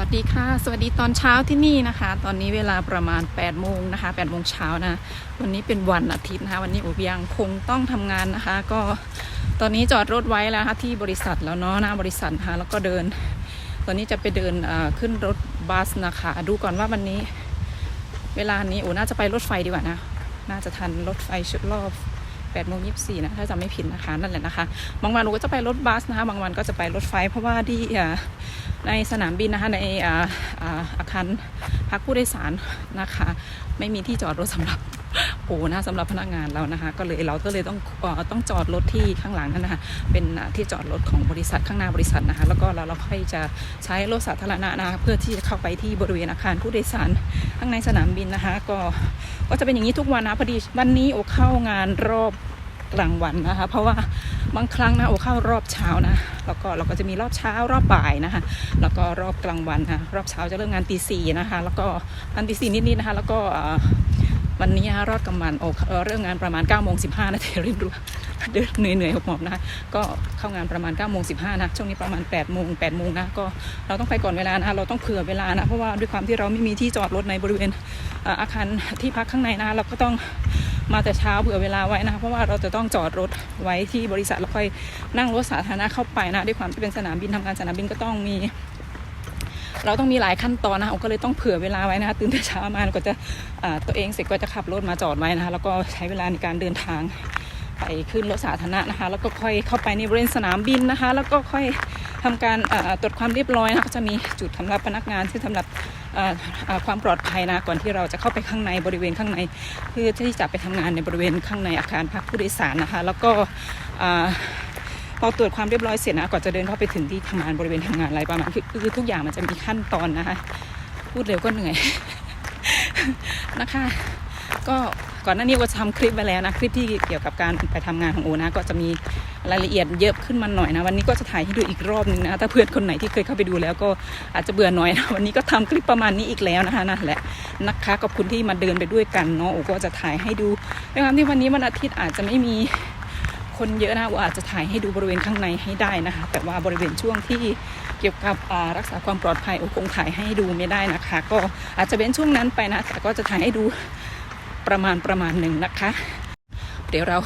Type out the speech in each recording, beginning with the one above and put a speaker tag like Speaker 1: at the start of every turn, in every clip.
Speaker 1: วัสดีค่ะ สวัสดีตอนเช้าที่นี่นะคะ ตอนนี้เวลาประมาณ8โมงนะคะ8โมงเช้านะ วันนี้เป็นวันอาทิตย์นะคะ วันนี้อุบยังคงต้องทำงานนะคะ ก็ตอนนี้จอดรถไว้แล้วะคะที่บริษัทแล้วเนาะหน้าบริษัทนะคะแล้วก็เดิน ตอนนี้จะไปเดินขึ้นรถบัสนะคะ ดูก่อนว่าวันนี้ เวลานี้โอ้น่าจะไปรถไฟดีกว่านะ น่าจะทันรถไฟชุดรอบ 8โมงยี่สี่นะถ้าจำไม่ผิดนะคะนั่นแหละนะคะ บางวันหนูก็จะไปรถบัสนะคะ บางวันก็จะไปรถไฟ เพราะว่าที่ในสนามบินนะคะในอออาคารพักผู้โดยสารนะคะ ไม่มีที่จอดรถสำหรับ โอ้นะสำหรับพนักงานเรานะคะ ก็เลยเราก็เลยต้องอต้องจอดรถที่ข้างหลังนั่นนะคะเป็นที่จอดรถของบริษัทข้างหน้าบริษัทนะคะ แล้วก็เราเราค่อยจะใช้รถสาธารณะนะคะเพื่อที่จะเข้าไปที่บริเวณอาคารผู้โดยสารข้างในสนามบินนะคะ ก็ก็จะเป็นอย่างนี้ทุกวันนะพอดีวันนี้โอเข้างานรอบกลางวันนะคะ เพราะว่าบางครั้งนะโอเข้ารอบเช้านะแล้วก็เราก็จะมีรอบเช้ารอบบ่ายนะคะ แล้วก็รอบกลางวันนะรอบเช้าจะเริ่มงานตีสี่นะคะ แล้วก็งานตีสี่นิดๆนะคะ แล้วก็ วันนี้รอดกำมันโอเริ่มงานประมาณ9ก้าโมงสินาทีรีบรู้เดินเหนื่อยเหนื่อยหอบนะก็เข้างานประมาณ9ก้าโมงสินะช่วงนี้ประมาณ8ปดโมงแปดโมงนะก็เราต้องไปก่อนเวลานะเราต้องเผื่อเวลานะเพราะว่าด้วยความที่เราไม่มีที่จอดรถในบริเวณอาคารที่พักข้างในนะเราก็ต้องมาแต่เช้าเผื่อเวลาไว้นะเพราะว่าเราจะต้องจอดรถไว้ที่บริษัทแล้วค่อยนั่งรถสาธารณะเข้าไปนะด้วยความที่เป็นสนามบินทำงานสนามบินก็ต้องมี เราต้องมีหลายขั้นตอนนะผมก็เลยต้องเผื่อเวลาไว้นะคะตื่นแต่เช้ามาก็จะตัวเองเสร็จก็จะขับรถมาจอดไว้นะคะแล้วก็ใช้เวลาในการเดินทางไปขึ้นรถสาธารณะนะคะ แล้วก็ค่อยเข้าไปในบริเวณสนามบินนะคะ แล้วก็ค่อยทำการตรวจความเรียบร้อยนะคะก็จะมีจุดสำหรับพนักงานที่สำหรับความปลอดภัยนะก่อนที่เราจะเข้าไปข้างในบริเวณข้างใน เพื่อที่จะไปทำงานในบริเวณข้างในอาคารพักผู้โดยสารนะคะ แล้วก็ พอตรวจความเรียบร้อยเสร็จนะก่อนจะเดินเข้าไปถึงที่ทำงานบริเวณทำงานอะไรประมาณคือคอทุกอย่างมันจะมีขั้นตอนนะคะ พูดเร็วก็เหนื่อยนะคะ ก็ก่อนหน้านี้ก็ทำคลิปไปแล้วนะคลิปที่เกี่ยวกับการไปทำงานของโอนะก็จะมีรายละเอียดเยอะขึ้นมาหน่อยนะวันนี้ก็จะถ่ายให้ดูอีกรอบหนึงนะถ้าเพื่อนคนไหนที่เคยเข้าไปดูแล้วก็อาจจะเบื่อหน่อยนะวันนี้ก็ทำคลิปประมาณนี้อีกแล้วนะคะนั่นแหละนะคะขอบคุณที่มาเดินไปด้วยกันเนาะโอก็จะถ่ายให้ดูด้วยความที่วันนี้วันอาทิตย์อาจจะไม่มี คนเยอะนะว่าอาจจะถ่ายให้ดูบริเวณข้างในให้ได้นะคะ แต่ว่าบริเวณช่วงที่เกี่ยวกับรักษาความปลอดภัยโอคงถ่ายให้ดูไม่ได้นะคะ ก็อาจจะเป็นช่วงนั้นไปนะแต่ก็จะถ่ายให้ดูประมาณประมาณหนึ่งนะคะ เดี๋ยวเรา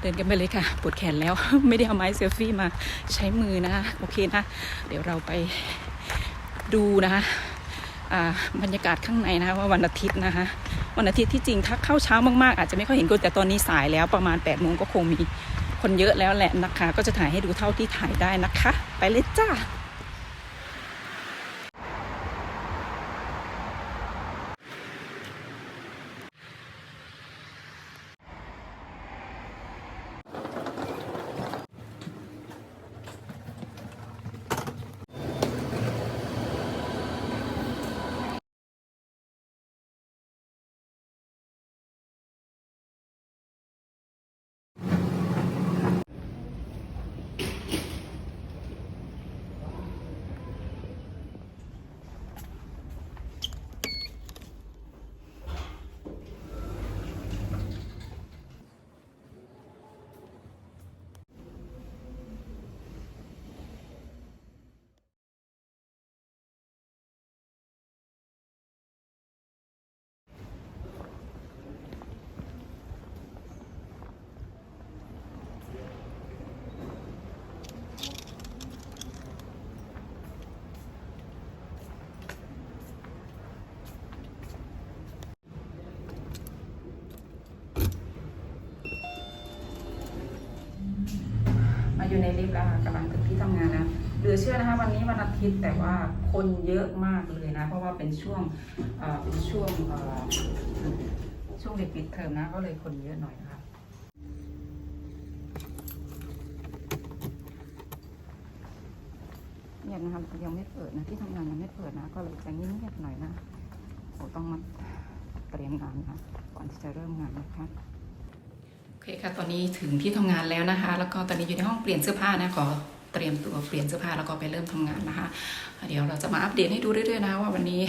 Speaker 1: เดินกันไปเลยค่ะปวดแขนแล้วไม่ได้เอาไม้เซลฟี่มาใช้มือนะโอเคนะ เดี๋ยวเราไปดูนะคะ บรรยากาศข้างในนะคะว่าวันอาทิตย์นะคะ วันอาทิตย์ที่จริงถ้าเข้าเช้ามากๆ อาจจะไม่ค่อยเห็นคนแต่ตอนนี้สายแล้วประมาณ8ปดโมงก็คงมีคนเยอะแล้วแหละนะคะ ก็จะถ่ายให้ดูเท่าที่ถ่ายได้นะคะ ไปเลยจ้า อยู่ในลิฟต์แล้วค่ะกำลังถึงที่ทำงานแล้วเหลือเชื่อนะคะวันนี้วันอาทิตย์แต่ว่าคนเยอะมากเลยนะ เพราะว่าเป็นช่วงเป็นช่วงช่วงเด็กปิดเทอมนะก็เลยคนเยอะหน่อยนะคะเงียบนะคะยังไม่เปิดนะที่ทำงานยังไม่เปิดนะ ก็เลยจะเงียบๆหน่อยนะโอ้ต้องมาเตรียมงานนะก่อนที่จะเริ่มงานนะคะ คค่ะ ตอนนี้ถึงที่ทำงานแล้วนะคะ แล้วก็ตอนนี้อยู่ในห้องเปลี่ยนเสื้อผ้านะขอเตรียมตัวเปลี่ยนเสื้อผ้าแล้วก็ไปเริ่มทำงานนะคะ เดี๋ยวเราจะมาอัปเดตให้ดูเรื่อยๆนะว่าวันนี้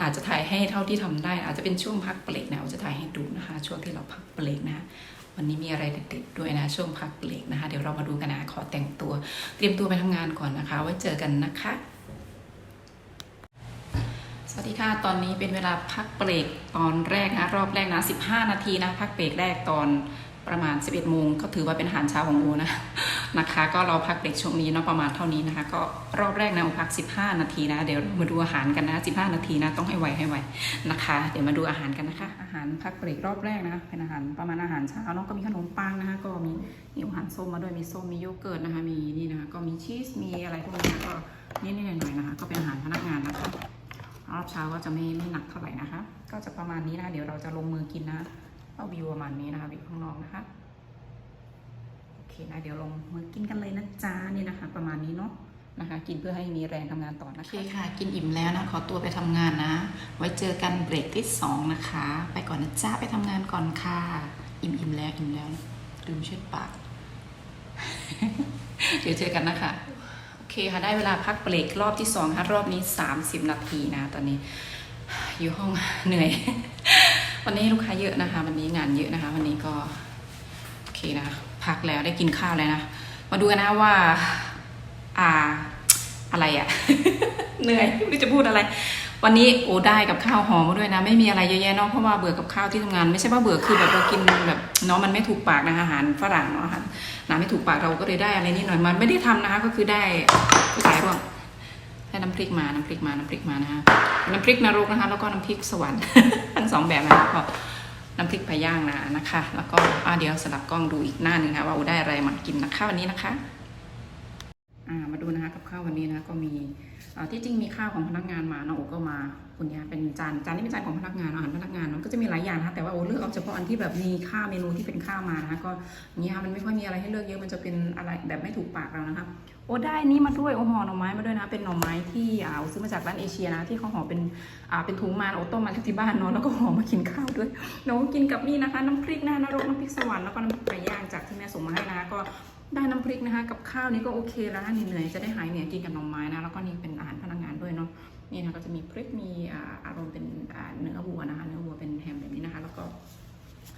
Speaker 1: อาจจะถ่ายให้เท่าที่ทำได้ อาจจะเป็นช่วงพักเบรกนะเราจะถ่ายให้ดูนะคะ ช่วงที่เราพักเบรกนะวันนี้มีอะไรเด็ดๆด้วยนะ ช่วงพักเบรกนะคะ เดี๋ยวเรามาดูกันนะขอแต่งตัว เตรียมตัวไปทำงานก่อนนะคะ ไว้เจอกันนะคะ สวัสดีค่ะ ตอนนี้เป็นเวลาพักเบรกตอนแรกนะรอบแรกนะ 15 นาทีนะ พักเบรกแรกตอนประมาณ 11โมงก็ถือว่าเป็นอาหารเช้าของโอนะนะคะ ก็เราพักเบรกช่วงนี้เนาะประมาณเท่านี้นะคะ ก็รอบแรกนะพัก 15 นาทีนะ เดี๋ยวมาดูอาหารกันนะ 15 นาทีนะต้องให้ไวให้ไวนะคะ เดี๋ยวมาดูอาหารกันนะคะ อาหารพักเบรกรอบแรกนะเป็นอาหารประมาณอาหารเช้าเนาะก็มีขนมปังนะคะ ก็มีมีอาหารส้มมาด้วยมีส้มมีโยเกิร์ตนะคะมีนี่นะคะก็มีชีสมีอะไรพวกนี้ก็นิดๆหน่อยๆนะคะ ก็เป็นอาหารพนักงานนะคะ รอบเช้าก็จะไม่ไม่หนักเท่าไหร่นะคะ ก็จะประมาณนี้นะ เดี๋ยวเราจะลงมือกินนะเอาวิวประมาณนี้นะคะวิวข้างนอกนะคะโอเคนะเดี๋ยวลงมือกินกันเลยนะจ๊ะนี่นะคะ ประมาณนี้เนาะนะคะ กินเพื่อให้มีแรงทำงานต่อนะคะโอเคค่ะ กินอิ่มแล้วนะขอตัวไปทำงานนะ ไว้เจอกันเบรกที่สองนะคะ ไปก่อนนะจ๊ะไปทำงานก่อนค่ะ อิ่มอิ่มแล้วอิ่มแล้วลืมเช็ดปากเดี๋ยวเจอกันนะคะ เคค่ะ ได้เวลาพักเบรกรอบที่สองค่ะรอบนี้ 30 นาทีนะ ตอนนี้ อยู่ห้องเหนื่อย วันนี้ลูกค้าเยอะนะคะ วันนี้งานเยอะนะคะ วันนี้ก็ โอเคนะพักแล้วได้กินข้าวแล้วนะ มาดูกันนะว่า อ่า อะไรอะเหนื่อยไม่รู้จะพูดอะไร วันนี้โอ้ได้กับข้าวหอมมาด้วยนะ ไม่มีอะไรเยอะแยะเนาะเพราะว่าเบื่อกับข้าวที่ทำงาน ไม่ใช่ว่าเบื่อคือแบบเรากินแบบเนาะมันไม่ถูกปากนะอาหารฝรั่งเนาะอาหารน้ำไม่ถูกปากเราก็เลยได้อะไรนิดหน่อยมันไม่ได้ทำนะคะ ก็คือได้สายรวมได้น้ำพริกมาน้ำพริกมาน้ำพริกมานะคะน้ำพริกนรกนะคะ แล้วก็น้ำพริกสวรรค์ทั้งสองแบบนะคะก็น้ำพริกปย่างนะนะคะ แล้วก็เดี๋ยวสลับกล้องดูอีกหน้าหนึ่งนะคะว่าอูได้อะไรมากินนะคะวันนี้นะคะ มาดูนะคะกับข้าววันนี้นะก็มีที่จริงมีข้าวของพนักงานมาเนาะโอก็มาคุณยาเป็นจานจานนี้เป็นจานของพนักงานอาหารพนักงานมันก็จะมีหลายอย่างนะะแต่ว่าโอเลือกเอาเฉพาะอันที่แบบมีข้าวเมนูที่เป็นข้าวมานะคะก็อย่างนี้ค่ะมันไม่ค่อยมีอะไรให้เลือกเยอะมันจะเป็นอะไรแบบไม่ถูกปากเรานะคะโอ้ได้นี่มาด้วยโอห่อหน่อไม้มาด้วยนะเป็นหน่อไม้ที่อ่าโอซื้อมาจากร้านเอเชียนะที่เขาห่อเป็นอ่าเป็นถุงมาโอต้มมาที่บ้านเนาะแล้วก็ห่อมากินข้าวด้วยเนาะกินกับนี่นะคะ น้ำพริกนะนรกน้ำพริกสวรรค์แล้วก็น้ำพริกไก่ย่างจากที่แม่ส่งมาให้นะคะก็ ได้น้ำพริกนะคะ กับข้าวนี้ก็โอเคแล้วนะเหนื่อยจะได้หายเหนื่อยกินกับหน่อไม้นะแล้วก็นี่เป็นอาหารพนักงานด้วยเนาะนี่นะก็จะมีพริกมีอารมณ์เป็นเนื้อวัวนะคะเนื้อวัวเป็นแฮมแบบนี้นะคะ แล้วก็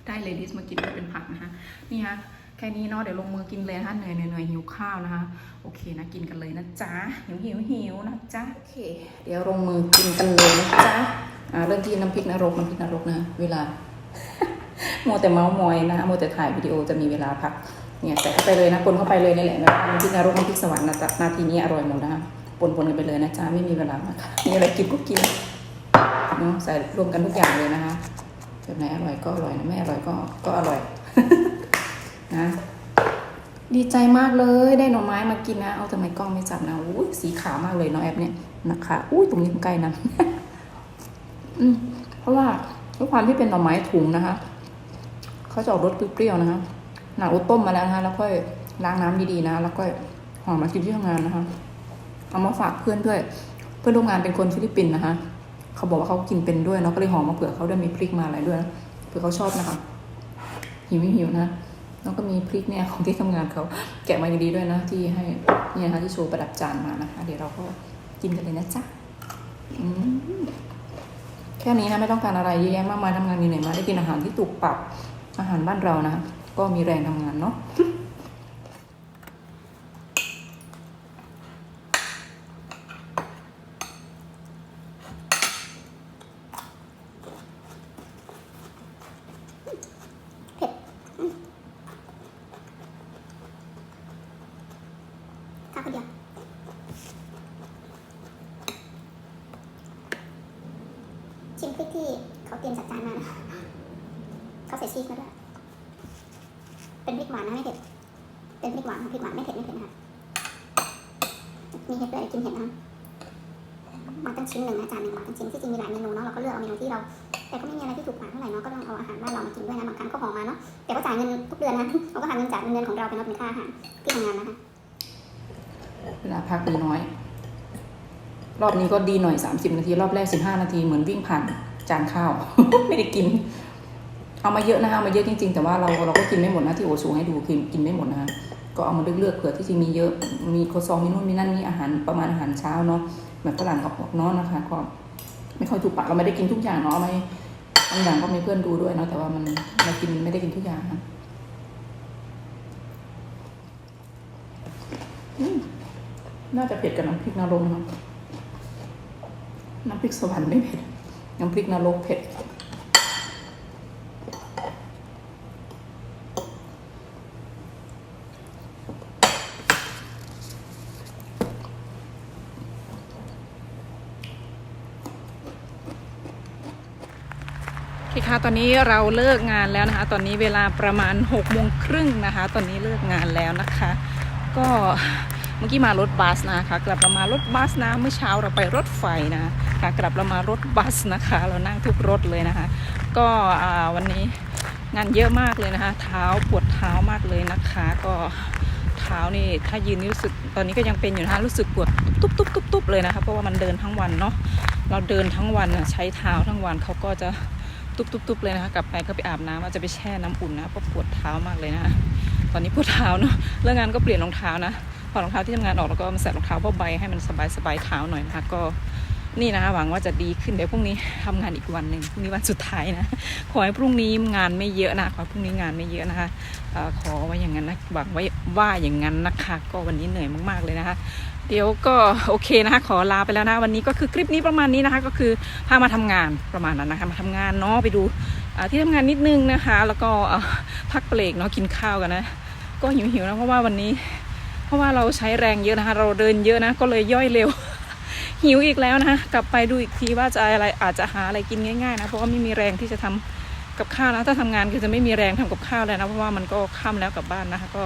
Speaker 1: ได้เลดี้มากินด้วยเป็นผักนะคะนี่ค่ะแค่นี้เนาะเดี๋ยวลงมือกินเลยนะคะเหนื่อยเหนื่อยหิวข้าวนะคะ โอเคนะกินกันเลยนะจ๊ะหิวหิวหิวนะจ๊ะโอเค เดี๋ยวลงมือกินกันเลยนะจ๊ะอ่าเริ่มที่น้ำพริกนรกน้ำพริกนรกนะ เวลาโมแต่เมาส์มอยนะโมแต่ถ่ายวิดีโอจะมีเวลาพัก เนี่ยใส่เข้าไปเลยนะปนเข้าไปเลยนี่แหละแบบน้ำพริกนรกน้ำพริกสวรรค์นะจ๊ะนาทีนี้อร่อยหมดนะคะปนปนกันไปเลยนะจ๊ะไม่มีเวลานะคะมีอะไรกินก็กินเนาะใส่รวมกันทุกอย่างเลยนะคะแบบไหนอร่อยก็อร่อยนะไม่อร่อยก็ก็อร่อยนะดีใจมากเลยได้หน่อไม้มากินนะ เอาทำไมกล้องไม่จับนะอุ้ยสีขาวมากเลยเนาะแอปเนี่ยนะคะอุ้ยตรงนี้มันใกล้นะอืมเพราะว่าด้วยความที่เป็นหน่อไม้ถุงนะคะเขาจะออกรสเปรี้ยวๆนะคะ หนังอุต้มมาแล้วนะคะแล้วก็ล้างน้ำดีๆนะ แล้วก็ห่อมากินที่ทำงานนะคะ เอามาฝากเพื่อนด้วย เพื่อนร่วมงานเป็นคนฟิลิปปินส์นะคะ เขาบอกว่าเขากินเป็นด้วยเนาะก็เลยห่อมาเผื่อเขาด้วยมีพริกมาอะไรด้วยนะเผื่อเขาชอบนะคะหิวไม่หิวนะแล้วก็มีพริกเนี่ยของที่ทำงานเขาแกะมาอย่างดีด้วยนะที่ให้เนี่ยนะคะที่โชว์ประดับจานมานะคะ เดี๋ยวเราก็กินกันเลยนะจ๊ะแค่นี้นะไม่ต้องการอะไรเยอะแยะมากมายทำงานมีเหนื่อยมาได้กินอาหารที่ถูกปรับอาหารบ้านเรานะคะ ก็มีแรงทำงานเนาะ
Speaker 2: ข้าวคนเดียวชิมพริกที่เขาเตรียมจัดจานมานะเขาใส่ชีสมาด้วย เป็นพริกหวานนะไม่เผ็ด เป็นพริกหวานพริกหวานไม่เผ็ดไม่เผ็ดนะคะมีเห็ดด้วยกินเห็ดนะมาตั้งชิ้นหนึ่งนะจานหนึ่งมาตั้งชิ้นที่จริงมีหลายเมนูเนาะเราก็เลือกเอาเมนูที่เรา แต่ก็ไม่มีอะไรที่ถูกปากเท่าไหร่เนาะก็ต้องเอาอาหารบ้านเรามากินด้วยนะบางครั้งก็ห่อมาเนาะแต่ก็จ่ายเงินทุกเดือนนะเราก็หาเงินจากเงินเดือนของเราเป็นว่าเป็นค่าอาหารที่ทำงานนะคะ
Speaker 1: เวลาพักมีน้อย รอบนี้ก็ดีหน่อย 30 นาที รอบแรก 15 นาทีเหมือนวิ่งผ่านจานข้าว ไม่ได้กิน เอามาเยอะนะคะเอามาเยอะจริง ๆ แต่ว่าเราเราก็กินไม่หมดนะที่โอชูให้ดูคือกินไม่หมดนะคะก็เอามาเลือกๆเผื่อที่จริงมีเยอะมีโคซองมีนู่นมีนั่นมีอาหารประมาณอาหารเช้าเนาะแบบฝรั่งกับเนาะนะคะ ก็ไม่ค่อยถูกปากเราไม่ได้กินทุกอย่างเนาะไม่บางอย่างก็มีเพื่อนดูด้วยเนาะแต่ว่ามันเรากินไม่ได้กินทุกอย่างน่าจะเผ็ดกับน้ำพริกนรกนะคะน้ำพริกสวรรค์ไม่เผ็ด น้ำพริกนรกเผ็ด โอเคะตอนนี้เราเลิกงานแล้วนะคะ ตอนนี้เวลาประมาณ6กโมงครึ่งนะคะ ตอนนี้เลิกงานแล้วนะคะ ก็เมื่อกี้มารถบัสนะคะกลับเรามารถบัสนะเมื่อเช้าเราไปรถไฟนะคะกลับเรามารถบัสนะคะ เรานั่งทุกรถเลยนะคะ ก็วันนี้งานเยอะมากเลยนะคะ เท้าปวดเท้ามากเลยนะคะ ก็เท้านี่ถ้ายืนนี่รู้สึกตอนนี้ก็ยังเป็นอยู่นะคะรู้สึกปวดตุ๊บตุ๊บตุ๊บตุ๊บเลยนะคะเพราะว่ามันเดินทั้งวันเนาะเราเดินทั้งวันใช้เท้าทั้งวันเขาก็จะ ตุบๆเลยนะคะ กลับไปก็ไปอาบน้ำว่าจะไปแช่น้ำอุ่นนะเพราะปวดเท้ามากเลยนะตอนนี้ปวดเท้าเนาะเลิกงงานก็เปลี่ยนรองเท้านะพอรองเท้าที่ทำงานออกแล้วก็มาใส่รองเท้าผ้าใบให้มันสบายๆเท้าหน่อยนะคะก็นี่นะคะหวังว่าจะดีขึ้นเดี๋ยวพรุ่งนี้ทำงานอีกวันหนึ่งพรุ่งนี้วันสุดท้ายนะขอให้พรุ่งนี้งานไม่เยอะนะขอให้พรุ่งนี้งานไม่เยอะนะคะขอไว้อย่างนั้นนะหวังไว้ว่าอย่างนั้นนะคะ ก็วันนี้เหนื่อยมากๆเลยนะคะ เดี๋ยวก็โอเคนะคะขอลาไปแล้วนะวันนี้ก็คือคลิปนี้ประมาณนี้นะคะ ก็คือพามาทำงานประมาณนั้นนะคะมาทำงานเนาะไปดูที่ทำงานนิดนึงนะคะ แล้วก็พักเบรกเนาะกินข้าวกันนะ ก็หิวๆนะเพราะว่าวันนี้ เพราะว่าเราใช้แรงเยอะนะคะ เราเดินเยอะนะ ก็เลยย่อยเร็ว หิวอีกแล้วนะคะกลับไปดูอีกทีว่าจะอะไรอาจจะหาอะไรกินง่ายๆนะเพราะว่าไม่มีแรงที่จะทำกับข้าวนะถ้าทำงานคือจะไม่มีแรงทำกับข้าวเลยนะเพราะว่ามันก็ค่ำแล้วกลับบ้านนะคะก็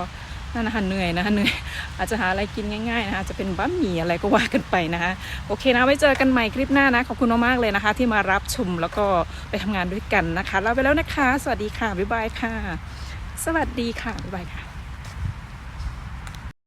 Speaker 1: นั่นนะคะเหนื่อยนะคะเหนื่อยอาจจะหาอะไรกินง่ายๆนะคะจจะเป็นบะหมี่อะไรก็ว่ากันไปนะคะโอเคนะไว้เจอกันใหม่คลิปหน้านะขอบคุณมากๆเลยนะคะ ที่มารับชมแล้วก็ไปทำงานด้วยกันนะคะลาไปแล้วนะคะ สวัสดีค่ะบ๊ายบายค่ะ สวัสดีค่ะบ๊ายบายค่ะ